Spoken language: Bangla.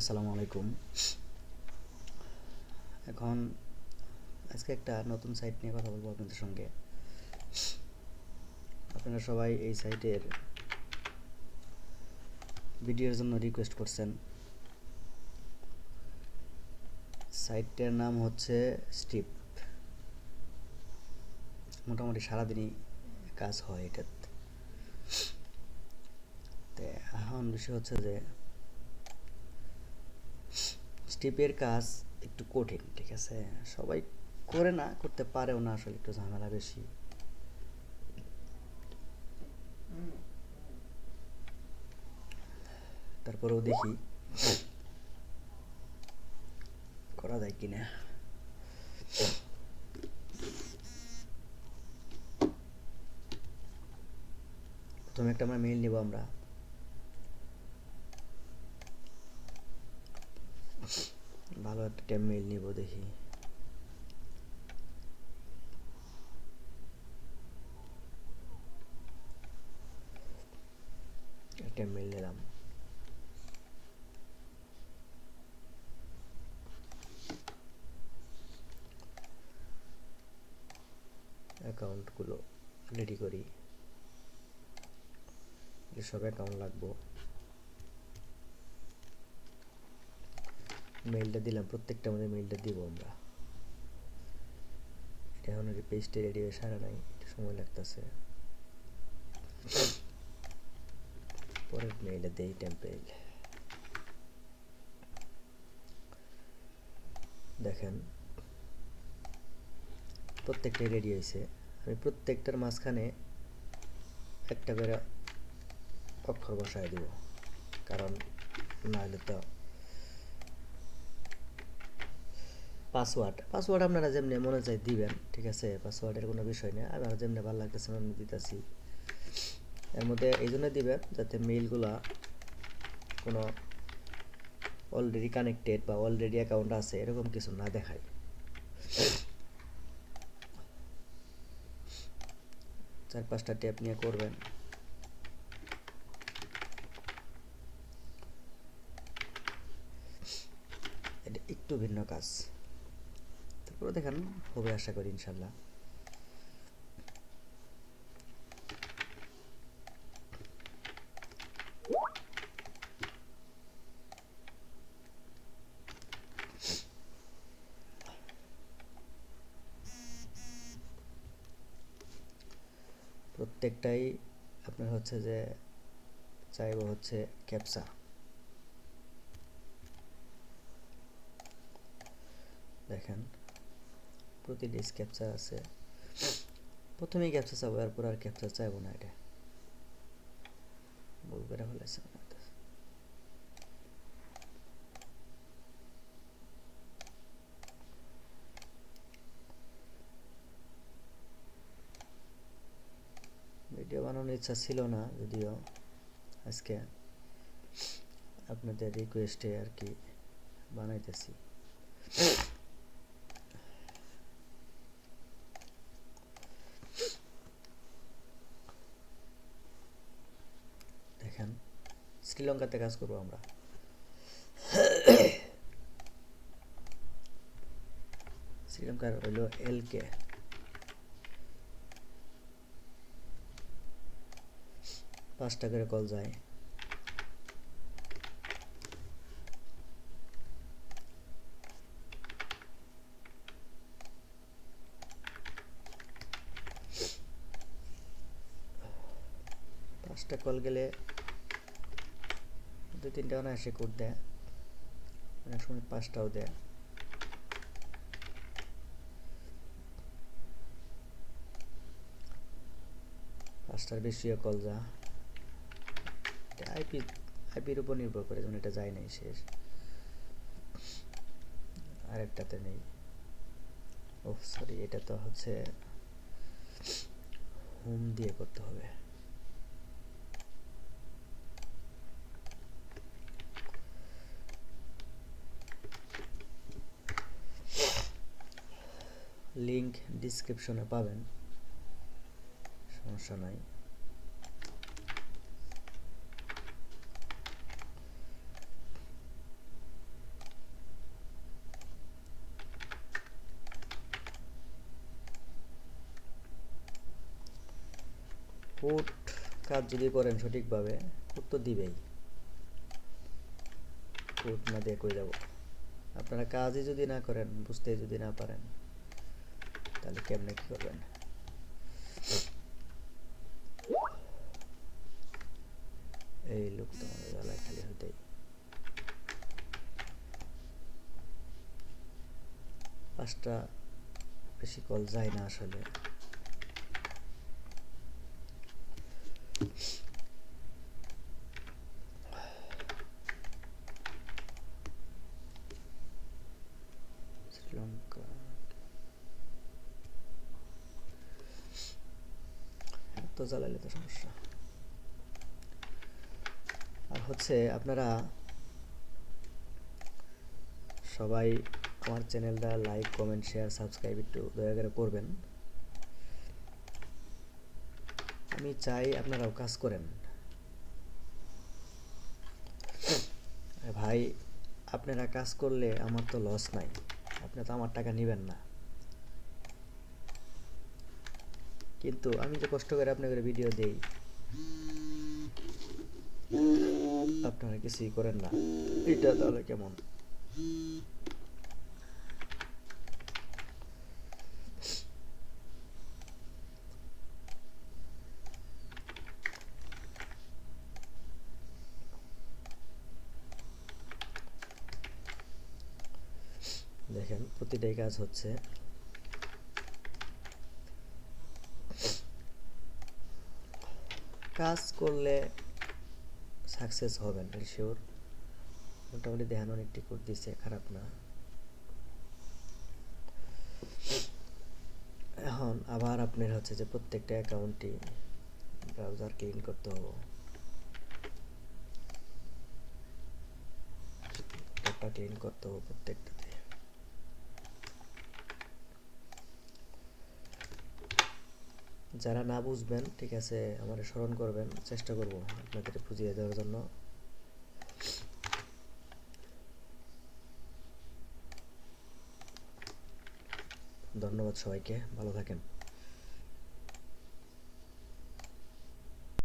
আসসালামু আলাইকুম। এখন আজকে একটা নতুন সাইট নিয়ে কথা বলব আপনাদের সঙ্গে। আপনারা সবাই এই সাইটের ভিডিওর জন্য রিকোয়েস্ট করছেন। সাইটটার নাম হচ্ছে স্টিপ মোটামুটি সারাদিনই কাজ হয় এটাতে। তো এখন বিষয় হচ্ছে যে স্টেপের কাজ একটু কঠিন, ঠিক আছে? সবাই করে না, করতে পারেও না, আসলে একটু ঝামেলা বেশি। তারপরেও দেখি করা যায় কিনা। প্রথমে একটা আমরা মেইল নিব আমরা। ভালো একটা মেইল নিব দেখি। একটা মেইল নিলাম। অ্যাকাউন্টগুলো রেডি করি। যেসব অ্যাকাউন্ট লাগবো। মেইলটা দিলাম, প্রত্যেকটা আমাদের মেইলটা দিব আমরা। এটা এখন পেজটা রেডি হয়ে সারা নাই, একটু সময় লাগতেছে। পরের মেইলে দেই টেম্পেল দেখেন, প্রত্যেকটাই রেডি হয়েছে। আমি প্রত্যেকটার মাঝখানে একটা করে অক্ষর বসায় দিব, কারণ নাহলে তো পাসওয়ার্ড। পাসওয়ার্ড আপনারা যেমনি মনে চাই দিবেন, ঠিক আছে? পাসওয়ার্ডের কোনো বিষয় নেই। আমার যেমনি ভালো লাগতেছে, আমি দিতেছি। এর মধ্যে এই জন্য দিবেন যাতে মেইলগুলা কোনো অলরেডি কানেক্টেড বা অলরেডি অ্যাকাউন্ট আছে, এরকম কিছু না দেখায়। চার পাঁচটা ট্যাপ নিয়ে করবেন। এটা একটু ভিন্ন কাজ। তারপরে দেখেন হবে আশা করি ইনশাল্লাহ। প্রত্যেকটাই আপনার হচ্ছে যে চাইব হচ্ছে ক্যাপসা। দেখেন প্রতিটি ক্যাপচার আছে। প্রথমেই ক্যাপচার চাবো, এরপর আর ক্যাপচার চাইব না এটা। ভুল করে ভিডিও বানানোর ইচ্ছা ছিল না যদিও। আজকে আপনাদের রিকোয়েস্টে আর কি বানাইতেছি দেখেন শ্রীলঙ্কাতে কাজ করব আমরা। শ্রীলঙ্কার হইল এল কে পাঁচটা করে কল যায়। পাঁচটা কল গেলে দু তিনটা অনায়াসে কোড দেয়। অনেক সময় পাঁচটাও দেয়। পাঁচটার বেশিও কল যা। আইপি, আইপির উপর নির্ভর করে, যেমন এটা যায় নাই শেষ। আরেকটাতে নেই। ও সরি এটা তো হচ্ছে হোম দিয়ে করতে হবে। লিংক ডিসক্রিপশনে পাবেন। সমস্যা নাই। কোট কাজ যদি করেন সঠিকভাবে কোট তো দিবেই। কোট না দিয়ে করে যাব? আপনারা কাজই যদি না করেন, বুঝতে যদি না পারেন। তাহলে কেমনে কি করবেন? এই লোক তোমাদের বেলায় খালি হতেই। পাঁচটা বেশি কল যায় না আসলে। শ্রীলঙ্কা তো জ্বালাইলে তো সমস্যা। আর হচ্ছে আপনারা সবাই আমার চ্যানেলটা লাইক, কমেন্ট, শেয়ার, সাবস্ক্রাইব একটু দয়া করে করবেন। আমি চাই আপনারাও কাজ করেন। ভাই, আপনারা কাজ করলে আমার তো লস নাই। আপনি তো আমার টাকা নেবেন না। কিন্তু আমি যে কষ্ট করে আপনাদের ভিডিও দেই, আপনারা কিছুই করেন না। এটা তাহলে কেমন? দেখেন, প্রতিটাই কাজ হচ্ছে কাজ করলে সাকসেস হবেন শিওর মোটামুটি ধ্যান অনেকটি করে দিচ্ছে খারাপ না। এখন আবার আপনার হচ্ছে যে প্রত্যেকটা অ্যাকাউন্টই ব্রাউজার ক্লিন করতে হবে। ক্লিন করতে হবে প্রত্যেকটাতে। যারা না বুঝবেন, ঠিক আছে, আমার স্মরণ করবেন, চেষ্টা করব আপনাদের বুঝিয়ে দেওয়ার জন্য। ধন্যবাদ সবাইকে, ভালো থাকেন।